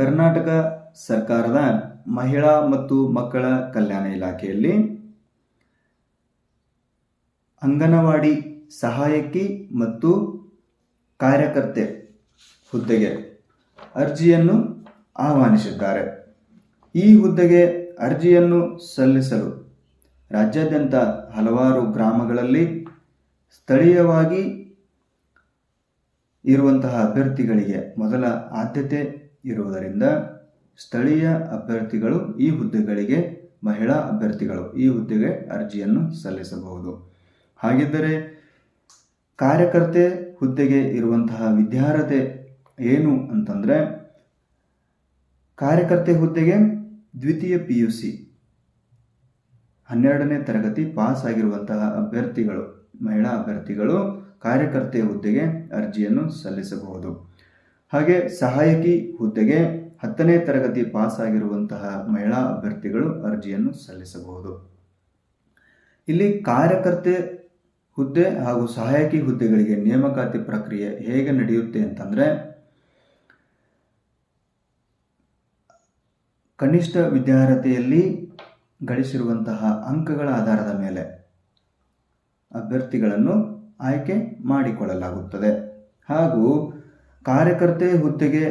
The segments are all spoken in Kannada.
ಕರ್ನಾಟಕ ಸರ್ಕಾರದ ಮಹಿಳಾ ಮತ್ತು ಮಕ್ಕಳ ಕಲ್ಯಾಣ ಇಲಾಖೆಯಲ್ಲಿ ಅಂಗನವಾಡಿ ಸಹಾಯಕಿ ಮತ್ತು ಕಾರ್ಯಕರ್ತೆ ಹುದ್ದೆಗೆ ಅರ್ಜಿಯನ್ನು ಆಹ್ವಾನಿಸಿದ್ದಾರೆ. ಈ ಹುದ್ದೆಗೆ ಅರ್ಜಿಯನ್ನು ಸಲ್ಲಿಸಲು ರಾಜ್ಯಾದ್ಯಂತ ಹಲವಾರು ಗ್ರಾಮಗಳಲ್ಲಿ ಸ್ಥಳೀಯವಾಗಿ ಇರುವಂತಹ ಅಭ್ಯರ್ಥಿಗಳಿಗೆ ಮೊದಲ ಆದ್ಯತೆ ಇರುವುದರಿಂದ ಸ್ಥಳೀಯ ಅಭ್ಯರ್ಥಿಗಳು ಈ ಹುದ್ದೆಗಳಿಗೆ ಮಹಿಳಾ ಅಭ್ಯರ್ಥಿಗಳು ಈ ಹುದ್ದೆಗೆ ಅರ್ಜಿಯನ್ನು ಸಲ್ಲಿಸಬಹುದು. ಹಾಗಿದ್ದರೆ ಕಾರ್ಯಕರ್ತೆ ಹುದ್ದೆಗೆ ಇರುವಂತಹ ವಿದ್ಯಾರ್ಹತೆ ಏನು ಅಂತಂದರೆ ಕಾರ್ಯಕರ್ತೆ ಹುದ್ದೆಗೆ ದ್ವಿತೀಯ ಪಿ ಯು ಸಿ ಹನ್ನೆರಡನೇ ತರಗತಿ ಪಾಸ್ ಆಗಿರುವಂತಹ ಅಭ್ಯರ್ಥಿಗಳು, ಮಹಿಳಾ ಅಭ್ಯರ್ಥಿಗಳು ಕಾರ್ಯಕರ್ತೆ ಹುದ್ದೆಗೆ ಅರ್ಜಿಯನ್ನು ಸಲ್ಲಿಸಬಹುದು. ಹಾಗೆ ಸಹಾಯಕಿ ಹುದ್ದೆಗೆ ಹತ್ತನೇ ತರಗತಿ ಪಾಸ್ ಆಗಿರುವಂತಹ ಮಹಿಳಾ ಅಭ್ಯರ್ಥಿಗಳು ಅರ್ಜಿಯನ್ನು ಸಲ್ಲಿಸಬಹುದು. ಇಲ್ಲಿ ಕಾರ್ಯಕರ್ತೆ ಹುದ್ದೆ ಹಾಗೂ ಸಹಾಯಕಿ ಹುದ್ದೆಗಳಿಗೆ ನೇಮಕಾತಿ ಪ್ರಕ್ರಿಯೆ ಹೇಗೆ ನಡೆಯುತ್ತೆ ಅಂತಂದರೆ, ಕನಿಷ್ಠ ವಿದ್ಯಾರ್ಹತೆಯಲ್ಲಿ ಗಳಿಸಿರುವಂತಹ ಅಂಕಗಳ ಆಧಾರದ ಮೇಲೆ ಅಭ್ಯರ್ಥಿಗಳನ್ನು ಆಯ್ಕೆ ಮಾಡಿಕೊಳ್ಳಲಾಗುತ್ತದೆ. ಹಾಗೂ ಕಾರ್ಯಕರ್ತೆ ಹುದ್ದೆಗೆ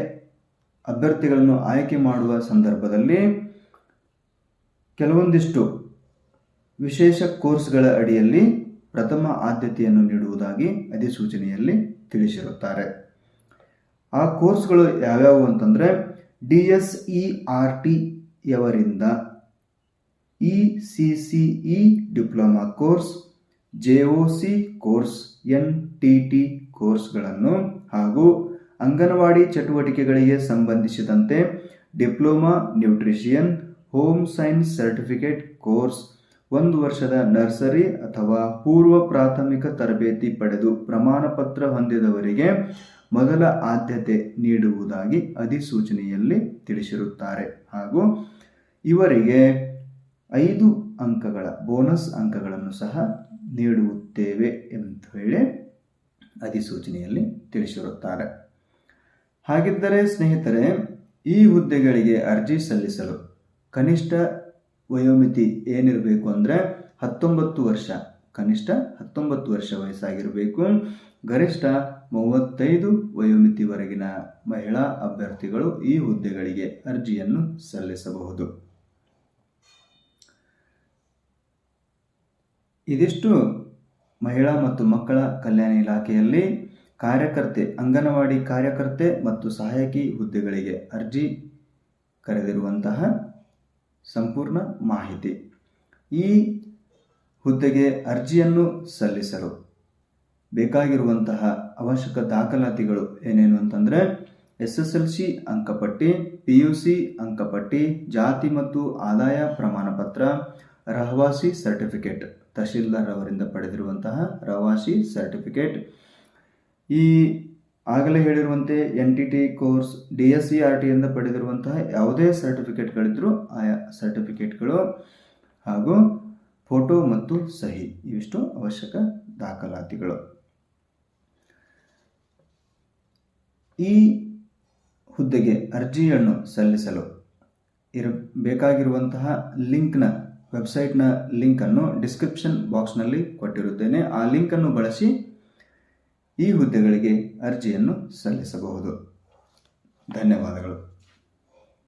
ಅಭ್ಯರ್ಥಿಗಳನ್ನು ಆಯ್ಕೆ ಮಾಡುವ ಸಂದರ್ಭದಲ್ಲಿ ಕೆಲವೊಂದಿಷ್ಟು ವಿಶೇಷ ಕೋರ್ಸ್ಗಳ ಅಡಿಯಲ್ಲಿ ಪ್ರಥಮ ಆದ್ಯತೆಯನ್ನು ನೀಡುವುದಾಗಿ ಅಧಿಸೂಚನೆಯಲ್ಲಿ ತಿಳಿಸಿರುತ್ತಾರೆ. ಆ ಕೋರ್ಸ್ಗಳು ಯಾವ್ಯಾವು ಅಂತಂದರೆ D S E R T ಯವರಿಂದ E C C E diploma course, J O C course, N T T ಕೋರ್ಸ್ಗಳನ್ನು ಹಾಗೂ ಅಂಗನವಾಡಿ ಚಟುವಟಿಕೆಗಳಿಗೆ ಸಂಬಂಧಿಸಿದಂತೆ diploma, nutrition, home science certificate course, ಒಂದು ವರ್ಷದ ನರ್ಸರಿ ಅಥವಾ ಪೂರ್ವ ಪ್ರಾಥಮಿಕ ತರಬೇತಿ ಪಡೆದು ಪ್ರಮಾಣ ಪತ್ರ ಹೊಂದಿದವರಿಗೆ ಮೊದಲ ಆದ್ಯತೆ ನೀಡುವುದಾಗಿ ಅಧಿಸೂಚನೆಯಲ್ಲಿ ತಿಳಿಸಿರುತ್ತಾರೆ. ಹಾಗೂ ಇವರಿಗೆ ಐದು ಅಂಕಗಳ, ಬೋನಸ್ ಅಂಕಗಳನ್ನು ಸಹ ನೀಡುತ್ತೇವೆ ಎಂದು ಹೇಳಿ ಅಧಿಸೂಚನೆಯಲ್ಲಿ ತಿಳಿಸಿರುತ್ತಾರೆ. ಹಾಗಿದ್ದರೆ ಸ್ನೇಹಿತರೆ, ಈ ಹುದ್ದೆಗಳಿಗೆ ಅರ್ಜಿ ಸಲ್ಲಿಸಲು ಕನಿಷ್ಠ ವಯೋಮಿತಿ ಏನಿರಬೇಕು ಅಂದರೆ ಹತ್ತೊಂಬತ್ತು ವರ್ಷ, ಕನಿಷ್ಠ ಹತ್ತೊಂಬತ್ತು ವರ್ಷ ವಯಸ್ಸಾಗಿರಬೇಕು. ಗರಿಷ್ಠ ಮೂವತ್ತೈದು ವಯೋಮಿತಿವರೆಗಿನ ಮಹಿಳಾ ಅಭ್ಯರ್ಥಿಗಳು ಈ ಹುದ್ದೆಗಳಿಗೆ ಅರ್ಜಿಯನ್ನು ಸಲ್ಲಿಸಬಹುದು. ಇದಿಷ್ಟು ಮಹಿಳಾ ಮತ್ತು ಮಕ್ಕಳ ಕಲ್ಯಾಣ ಇಲಾಖೆಯಲ್ಲಿ. ಕಾರ್ಯಕರ್ತೆ, ಅಂಗನವಾಡಿ ಕಾರ್ಯಕರ್ತೆ ಮತ್ತು ಸಹಾಯಕಿ ಹುದ್ದೆಗಳಿಗೆ ಅರ್ಜಿ ಕರೆದಿರುವಂತಹ ಸಂಪೂರ್ಣ ಮಾಹಿತಿ. ಈ ಹುದ್ದೆಗೆ ಅರ್ಜಿಯನ್ನು ಸಲ್ಲಿಸಲು ಬೇಕಾಗಿರುವಂತಹ ಅವಶ್ಯಕ ದಾಖಲಾತಿಗಳು ಏನೇನು ಅಂತಂದರೆ ಎಸ್ ಎಸ್ ಎಲ್ ಸಿ ಅಂಕಪಟ್ಟಿ, ಪಿ ಯು ಸಿ ಅಂಕಪಟ್ಟಿ, ಜಾತಿ ಮತ್ತು ಆದಾಯ ಪ್ರಮಾಣ ಪತ್ರ ರಹವಾಸಿ ಸರ್ಟಿಫಿಕೇಟ್, ತಹಶೀಲ್ದಾರ್ ಅವರಿಂದ ಪಡೆದಿರುವಂತಹ ರಹವಾಸಿ ಸರ್ಟಿಫಿಕೇಟ್ ಈ ಆಗಲೇ ಹೇಳಿರುವಂತೆ N T T course D S C R ಟಿಯಿಂದ ಪಡೆದಿರುವಂತಹ ಯಾವುದೇ ಸರ್ಟಿಫಿಕೇಟ್ಗಳಿದ್ದರೂ ಆಯಾ ಸರ್ಟಿಫಿಕೇಟ್ಗಳು ಹಾಗೂ ಫೋಟೋ ಮತ್ತು ಸಹಿ ಇವಿಷ್ಟು ಅವಶ್ಯಕ ದಾಖಲಾತಿಗಳು. ಈ ಹುದ್ದೆಗೆ ಅರ್ಜಿಯನ್ನು ಸಲ್ಲಿಸಲು ಇರ ಬೇಕಾಗಿರುವಂತಹ ಲಿಂಕ್ನ ವೆಬ್ಸೈಟ್ನ ಲಿಂಕನ್ನು ಡಿಸ್ಕ್ರಿಪ್ಷನ್ ಬಾಕ್ಸ್ನಲ್ಲಿ ಕೊಟ್ಟಿರುತ್ತೇನೆ. ಆ ಲಿಂಕನ್ನು ಬಳಸಿ ಈ ಹುದ್ದೆಗಳಿಗೆ ಅರ್ಜಿಯನ್ನು ಸಲ್ಲಿಸಬಹುದು. ಧನ್ಯವಾದಗಳು.